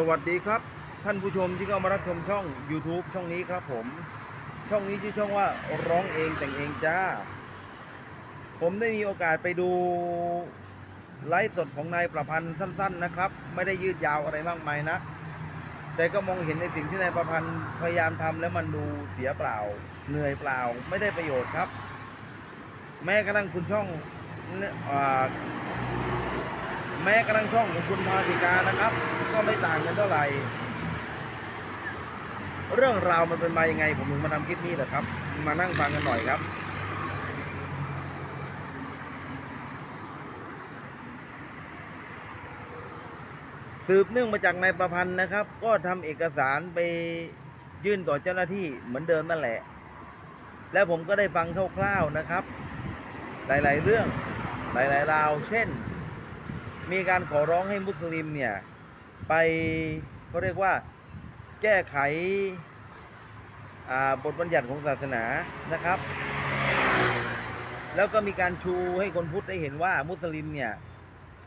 สวัสดีครับ ท่านผู้ชมที่เข้ามารับชมช่อง YouTube ช่องนี้ครับผม ช่องนี้ชื่อช่องว่าร้องเองแต่งเองจ้า ผมได้มีโอกาสไปดูไลฟ์สดของนายประพันธ์สั้น ๆนะครับ ไม่ได้ยืดยาวอะไรมากมายนะ แต่ก็มองเห็นในสิ่งที่นายประพันธ์พยายามทำแล้วมันดูเสียเปล่า เหนื่อยเปล่า ไม่ได้ประโยชน์ครับ แม้กระทั่งคุณช่องอแม้กระทั่งช่องของคุณพาธิกานะครับ ก็ไม่ต่างกันเท่าไหร่ เรื่องราวมันเป็นมายังไง ผมถึงมาทำคลิปนี้แหละครับ มานั่งฟังกันหน่อยครับสืบเนื่องมาจากนายประพันธ์นะครับ ก็ทำเอกสารไปยื่นต่อเจ้าหน้าที่เหมือนเดิมนั่นแหละ แล้วผมก็ได้ฟังคร่าวๆนะครับ หลายๆเรื่องหลายๆราว เช่น มีการขอร้องให้มุสลิมเนี่ย ไปเขาเรียกว่าแก้ไขบทบัญญัติของศาสนานะครับ แล้วก็มีการชูให้คนพุทธได้เห็นว่ามุสลิมเนี่ย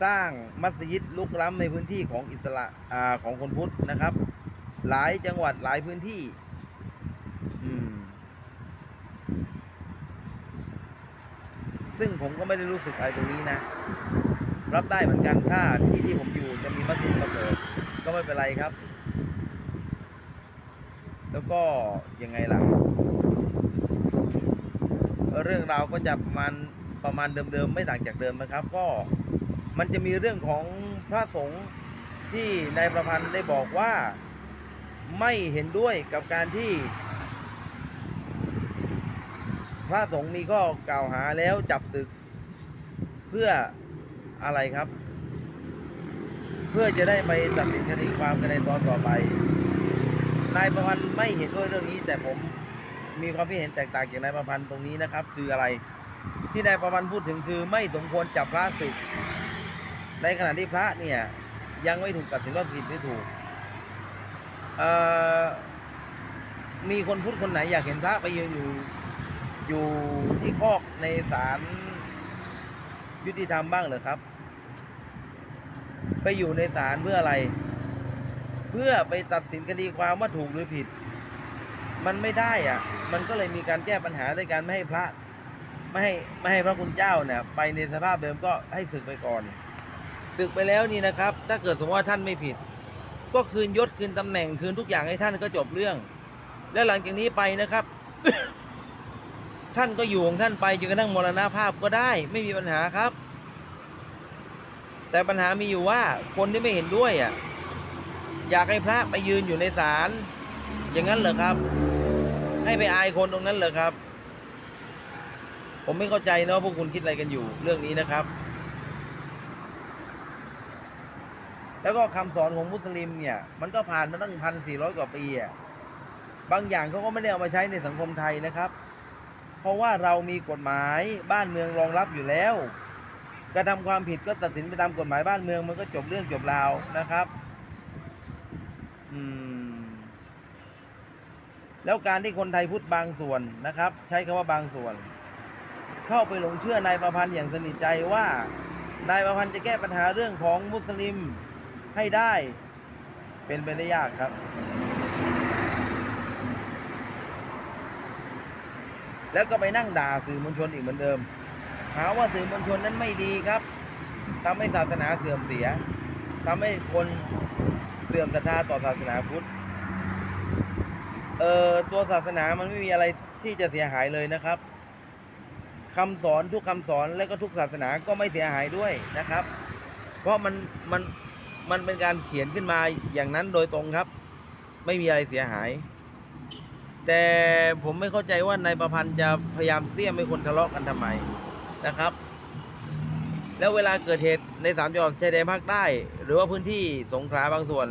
สร้างมัสยิดลุกล้ำในพื้นที่ของอิสระอาของคนพุทธนะครับ หลายจังหวัดหลายพื้นที่ซึ่งผมก็ไม่ได้รู้สึกอะไรตรงนี้นะ รับได้เหมือนกันถ้าที่ที่ผมอยู่จะมีมัสยิดเบิดก็ ไม่เป็นไรครับ แล้วก็ยังไงล่ะ เรื่องราวก็จะประมาณประมาณเดิมๆไม่ต่างจากเดิมนะครับ ก็มันจะมีเรื่องของพระสงฆ์ที่นายประพันธ์ได้บอกว่าไม่เห็นด้วยกับการที่ พระสงฆ์มีข้อกล่าวหาแล้วจับศึก เพื่ออะไรครับ เพื่อจะได้ไปตัดสินคดีความกันในตอนต่อไป นายประพันธ์ไม่เห็นด้วยเรื่องนี้ แต่ผมมีความคิดเห็นแตกต่างจากนายประพันธ์ตรงนี้นะครับ คืออะไร ที่นายประพันธ์พูดถึงคือไม่สมควรจับพระศึก ในขณะที่พระเนี่ยยังไม่ถูกตัดสินว่าผิดหรือถูกมีคนพูดคนไหนอยากเห็นพระไปยืนอยู่อยู่ที่คอกในศาลยุติธรรมบ้างเหรอครับ ไปอยู่ในศาลเพื่ออะไร เพื่อไปตัดสินคดีความว่าถูกหรือผิด มันไม่ได้อะมันก็เลยมีการแก้ปัญหาด้วยการไม่ให้พระไม่ให้ไม่ให้พระคุณเจ้าเนี่ยไปในสภาพเดิมก็ให้ศึกไปก่อนศึกไปแล้วนี่นะครับ ถ้าเกิดสมมติว่าท่านไม่ผิด ก็คืนยศคืนตำแหน่งคืนทุกอย่างให้ท่านก็จบเรื่อง แล้วหลังจากนี้ไปนะครับ ท่านก็อยู่ของท่านไปจนกระทั่งมรณภาพก็ได้ ไม่มีปัญหาครับ แต่ปัญหามีอยู่ว่าคนที่ไม่เห็นด้วยอะอยากให้พระไปยืนอยู่ในศาลอย่างนั้นเหรอครับ ให้ไปอายคนตรงนั้นเหรอครับ ผมไม่เข้าใจเนาะพวกคุณคิดอะไรกันอยู่เรื่องนี้นะครับ แล้วก็คำสอนของมุสลิมเนี่ย มันก็ผ่านมาตั้งพันสี่ร้อยกว่าปีอะบางอย่างเขาก็ไม่ได้เอามาใช้ในสังคมไทยนะครับ เพราะว่าเรามีกฎหมายบ้านเมืองรองรับอยู่แล้ว กระทำความผิดก็ตัดสินไปตามกฎหมายบ้านเมืองมันก็จบเรื่องจบราวนะครับอืมแล้วการที่คนไทยพุทธบางส่วนนะครับ ใช้คำว่าบางส่วน เข้าไปหลงเชื่อนายประพันธ์อย่างสนิทใจว่านายประพันธ์จะแก้ปัญหาเรื่องของมุสลิมให้ได้เป็นไปได้ยากครับ แล้วก็ไปนั่งด่าสื่อมวลชนอีกเหมือนเดิม หาว่าสื่อมวลชนนั้นไม่ดีครับทำให้ศาสนาเสื่อมเสียทำให้คนเสื่อมศรัทธาต่อศาสนาพุทธเอ่อตัวศาสนามันไม่มีอะไรที่จะเสียหายเลยนะครับคำสอนทุกคำสอนและก็ทุกศาสนาก็ไม่เสียหายด้วยนะครับ เพราะมันมันมันเป็นการเขียนขึ้นมาอย่างนั้นโดยตรงครับ ไม่มีอะไรเสียหาย แต่ผมไม่เข้าใจว่านายประพันธ์จะพยายามเสี่ยมให้คนทะเลาะกันทำไม นะครับ แล้วเวลาเกิดเหตุในสามจังหวัดชายแดนภาคใต้ หรือว่าพื้นที่สงขลาบางส่วน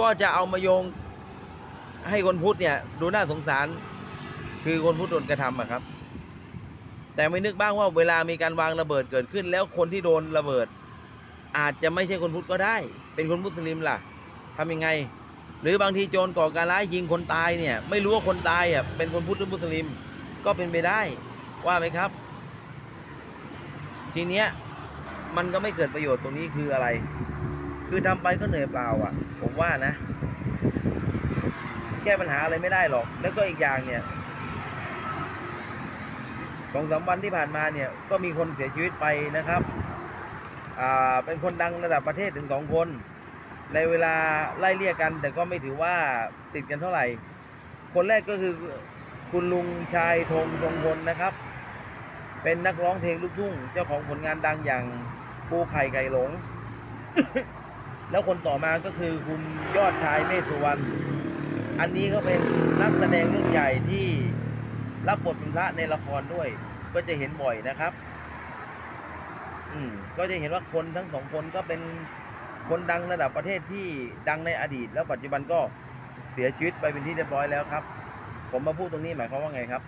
ก็จะเอามาโยงให้คนพุทธเนี่ยดูน่าสงสาร คือคนพุทธโดนกระทำอะครับ แต่ไม่นึกบ้างว่าเวลามีการวางระเบิดเกิดขึ้น แล้วคนที่โดนระเบิด อาจจะไม่ใช่คนพุทธก็ได้ เป็นคนมุสลิมล่ะทำยังไง หรือบางทีโจรก่อการร้ายยิงคนตายเนี่ย ไม่รู้ว่าคนตายอะเป็นคนพุทธหรือมุสลิม ก็เป็นไปได้ว่าไหมครับ ทีเนี้ยมันก็ไม่เกิดประโยชน์ตรงนี้คืออะไร คือทำไปก็เหนื่อยเปล่าอะ ผมว่านะ แก้ปัญหาอะไรไม่ได้หรอก แล้วก็อีกอย่างเนี่ยสองสามวันที่ผ่านมาเนี่ยก็มีคนเสียชีวิตไปนะครับ อ่า เป็นคนดังระดับประเทศถึงสองคน ในเวลาไล่เลี่ยกัน แต่ก็ไม่ถือว่าติดกันเท่าไหร่ คนแรกก็คือคุณลุงชายธงทรงพลนะครับ เป็นนักร้องเพลงลูกทุ่ง เจ้าของผลงานดังอย่างปูไข่ไก่หลง แล้วคนต่อมาก็คือคุณยอดชายเมฆสุวรรณ อันนี้ก็เป็นนักแสดงรุ่นใหญ่ที่รับบทเป็นพระในละครด้วย ก็จะเห็นบ่อยนะครับ อืมก็จะเห็นว่าคนทั้งสองคนก็เป็นคนดังระดับประเทศที่ดังในอดีต แล้วปัจจุบันก็เสียชีวิตไปเป็นที่เรียบร้อยแล้วครับ ผมมาพูดตรงนี้หมายความว่าไงครับ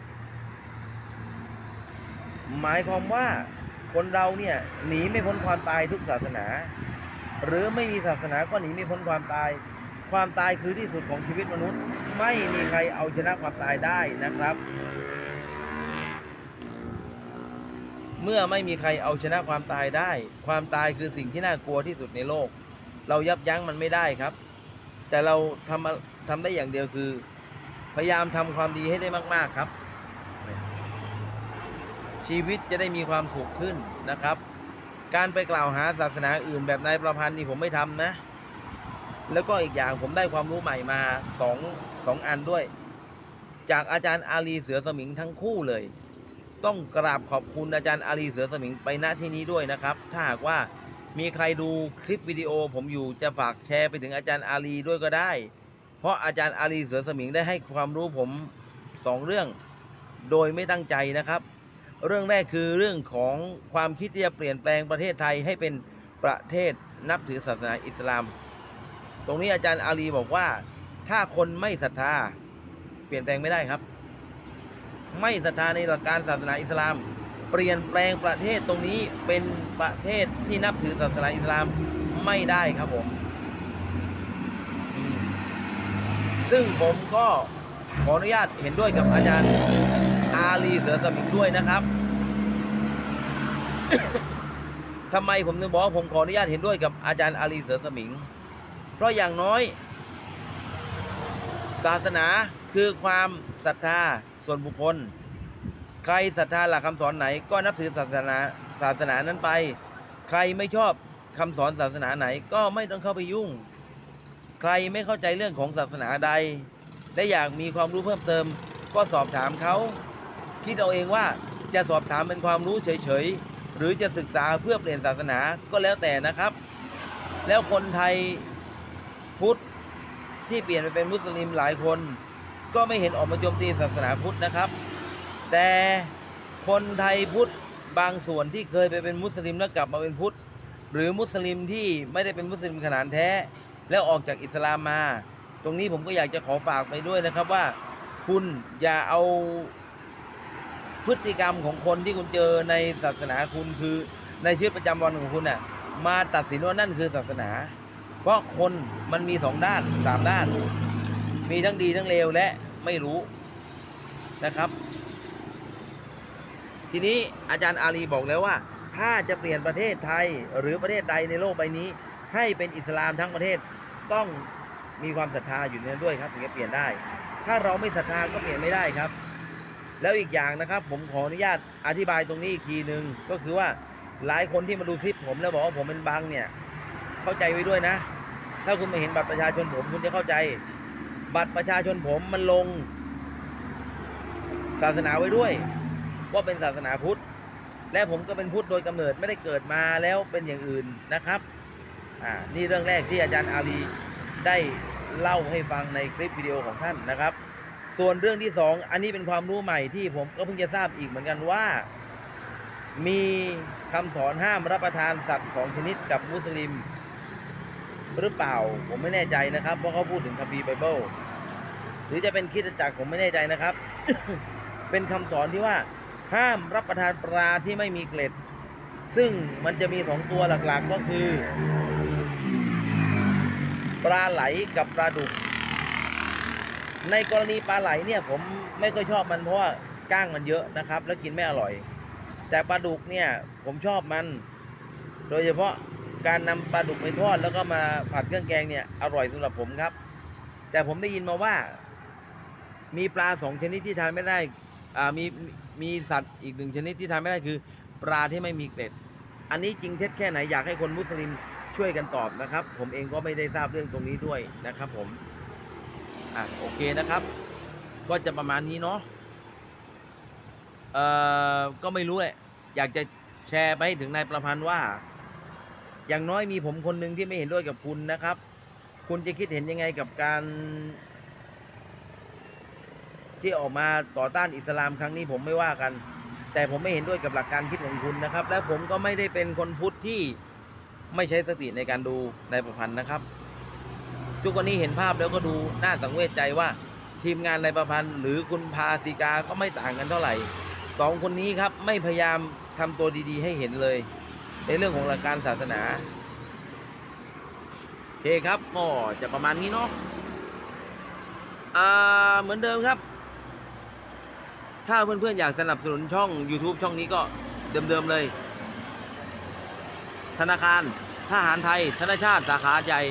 หมายความว่าคนเราเนี่ยหนีไม่พ้นความตายทุกศาสนา หรือไม่มีศาสนาก็หนีไม่พ้นความตาย ความตายคือที่สุดของชีวิตมนุษย์ ไม่มีใครเอาชนะความตายได้นะครับ เมื่อไม่มีใครเอาชนะความตายได้ ความตายคือสิ่งที่น่ากลัวที่สุดในโลก เรายับยั้งมันไม่ได้ครับ แต่เราทำทำได้อย่างเดียวคือ พยายามทำความดีให้ได้มาก ๆครับ ชีวิตจะได้มีความสุขขึ้นนะครับ การไปกล่าวหาศาสนาอื่นแบบนายประพันธ์นี่ผมไม่ทำนะ แล้วก็อีกอย่างผมได้ความรู้ใหม่มาสองสองอันด้วย จากอาจารย์อาลีเสือสมิงทั้งคู่เลย ต้องกราบขอบคุณอาจารย์อาลีเสือสมิงไปณที่นี้ด้วยนะครับ ถ้าหากว่ามีใครดูคลิปวิดีโอผมอยู่จะฝากแชร์ไปถึงอาจารย์อาลีด้วยก็ได้ เพราะอาจารย์อาลีเสือสมิงได้ให้ความรู้ผมสองเรื่อง โดยไม่ตั้งใจนะครับ เรื่องแรกคือเรื่องของความคิดที่จะเปลี่ยนแปลงประเทศไทยให้เป็นประเทศนับถือศาสนาอิสลาม ตรงนี้อาจารย์อาลีบอกว่า ถ้าคนไม่ศรัทธาเปลี่ยนแปลงไม่ได้ครับ ไม่ศรัทธาในหลักการศาสนาอิสลาม เปลี่ยนแปลงประเทศตรงนี้เป็นประเทศที่นับถือศาสนาอิสลามไม่ได้ครับผม ซึ่งผมก็ ขออนุญาตเห็นด้วยกับอาจารย์อาลีเสือสมิงด้วยนะครับทำไมผมถึงบอกว่าผมขออนุญาตเห็นด้วยกับอาจารย์อาลีเสือสมิง เพราะอย่างน้อย ศาสนาคือความศรัทธาส่วนบุคคล ใครศรัทธาหลักคำสอนไหน ก็นับถือศาสนาศาสนานั้นไป ใครไม่ชอบคำสอนศาสนาไหนก็ไม่ต้องเข้าไปยุ่ง ใครไม่เข้าใจเรื่องของศาสนาใด และอยากมีความรู้เพิ่มเติม ก็สอบถามเขา คิดเอาเองว่าจะสอบถามเป็นความรู้เฉยๆ หรือจะศึกษาเพื่อเปลี่ยนศาสนาก็แล้วแต่นะครับ แล้วคนไทยพุทธที่เปลี่ยนไปเป็นมุสลิมหลายคน ก็ไม่เห็นออกมาโจมตีศาสนาพุทธนะครับ แต่คนไทยพุทธบางส่วนที่เคยไปเป็นมุสลิมแล้วกลับมาเป็นพุทธ หรือมุสลิมที่ไม่ได้เป็นมุสลิมขนาดแท้ แล้วออกจากอิสลามมา ตรงนี้ผมก็อยากจะขอฝากไปด้วยนะครับว่า คุณอย่าเอาพฤติกรรมของคนที่คุณเจอในศาสนาคุณคือในชีวิตประจำวันของคุณน่ะ มาตัดสินว่านั่นคือศาสนา เพราะคนมันมีสองด้านสามด้าน มีทั้งดีทั้งเลวและไม่รู้นะครับ ทีนี้อาจารย์อาลีบอกแล้วว่า ถ้าจะเปลี่ยนประเทศไทยหรือประเทศใดในโลกใบนี้ ให้เป็นอิสลามทั้งประเทศต้อง มีความศรัทธาอยู่ในนั้นด้วยครับถึงจะเปลี่ยนได้ ถ้าเราไม่ศรัทธาก็เปลี่ยนไม่ได้ครับ แล้วอีกอย่างนะครับ ผมขออนุญาตอธิบายตรงนี้อีกทีหนึ่งก็คือว่าหลายคนที่มาดูคลิปผมแล้วบอกว่าผมเป็นบังเนี่ย เข้าใจไว้ด้วยนะ ถ้าคุณมาเห็นบัตรประชาชนผมคุณจะเข้าใจ บัตรประชาชนผมมันลง ศาสนาไว้ด้วย ว่าเป็นศาสนาพุทธ และผมก็เป็นพุทธโดยกำเนิดไม่ได้เกิดมาแล้วเป็นอย่างอื่นนะครับอ่านี่เรื่องแรกที่อาจารย์อาลี ได้เล่าให้ฟังในคลิปวิดีโอของท่านนะครับ ส่วนเรื่องที่สองอันนี้เป็นความรู้ใหม่ที่ผมก็เพิ่งจะทราบอีกเหมือนกันว่า มีคำสอนห้ามรับประทานสัตว์สองชนิดกับมุสลิม หรือเปล่าผมไม่แน่ใจนะครับเพราะเขาพูดถึงคัมภีร์ไบเบิลหรือจะเป็นคิดจักรผมไม่แน่ใจนะครับ เป็นคำสอนที่ว่าห้ามรับประทานปลาที่ไม่มีเกล็ด ซึ่งมันจะมีสองตัวหลักๆก็คือ ปลาไหลกับปลาดุก ในกรณีปลาไหลเนี่ยผมไม่ค่อยชอบมันเพราะว่าก้างมันเยอะนะครับ แล้วกินไม่อร่อย แต่ปลาดุกเนี่ยผมชอบมัน โดยเฉพาะการนำปลาดุกไปทอดแล้วก็มาผัดเครื่องแกงเนี่ยอร่อยสำหรับผมครับ แต่ผมได้ยินมาว่า มีปลาสองชนิดที่ทานไม่ได้อ่ามีมีสัตว์อีกหนึ่งชนิดที่ทานไม่ได้คือ ปลาที่ไม่มีเกล็ด อันนี้จริงเท็จแค่ไหนอยากให้คนมุสลิม ช่วยกันตอบนะครับ ผมเองก็ไม่ได้ทราบเรื่องตรงนี้ด้วยนะครับ ผมอะโอเคนะครับ ก็จะประมาณนี้เนาะเอ่อก็ไม่รู้แหละอยากจะแชร์ไปให้ถึงนายประพันธ์ว่า อย่างน้อยมีผมคนหนึ่งที่ไม่เห็นด้วยกับคุณนะครับ คุณจะคิดเห็นยังไงกับการ ที่ออกมาต่อต้านอิสลามครั้งนี้ผมไม่ว่ากัน แต่ผมไม่เห็นด้วยกับหลักการคิดของคุณนะครับ และผมก็ไม่ได้เป็นคนพุทธที่ ไม่ใช้สติในการดูในประพันธ์นะครับ ทุกวันนี้เห็นภาพแล้วก็ดูน่าสังเวชใจว่าทีมงานในประพันธ์ หรือคุณพาสิกาก็ไม่ต่างกันเท่าไหร่สองคนนี้ครับไม่พยายามทำตัวดีๆ ให้เห็นเลย ในเรื่องของหลักการศาสนาโอเคครับก็จะประมาณนี้เนาะอ่าเหมือนเดิมครับ ถ้าเพื่อนๆอยากสนับสนุนช่อง YouTube ช่องนี้ก็เดิมๆเลย ธนาคารทหารไทย ธนชาติสาขาใหญ่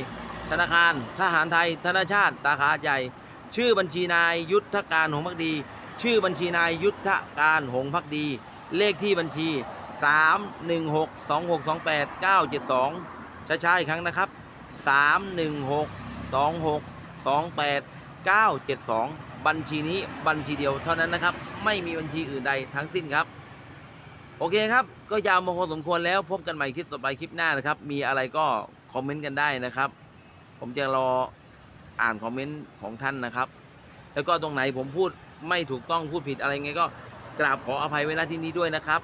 ธนาคาร ทหารไทย ธนชาติสาขาใหญ่ ชื่อบัญชีนายยุทธการหงพักดี ชื่อบัญชีนายยุทธการหงพักดี เลขที่บัญชี 3 1 6 2 6 2 8 9 7 2ช้าๆอีกครั้งนะครับ 3 1 6 2 6 2 8 9 7 2 บัญชีนี้บัญชีเดียวเท่านั้นนะครับ ไม่มีบัญชีอื่นใดทั้งสิ้นครับ อเคครับ ก็ยาวมาพอสมควรแล้วพบกันใหม่คลิปต่อไปคลิปหน้านะครับ มีอะไรก็คอมเมนต์กันได้นะครับ ผมจะรออ่านคอมเมนต์ของท่านนะครับ แล้วก็ตรงไหนผมพูดไม่ถูกต้องพูดผิดอะไรไงก็กราบขออภัยไว้ณที่นี้ด้วยนะครับ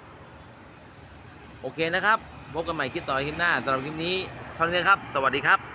โอเคนะครับ พบกันใหม่คลิปต่อไปคลิปหน้าสำหรับคลิปนี้เท่านี้นครับ สวัสดีครับ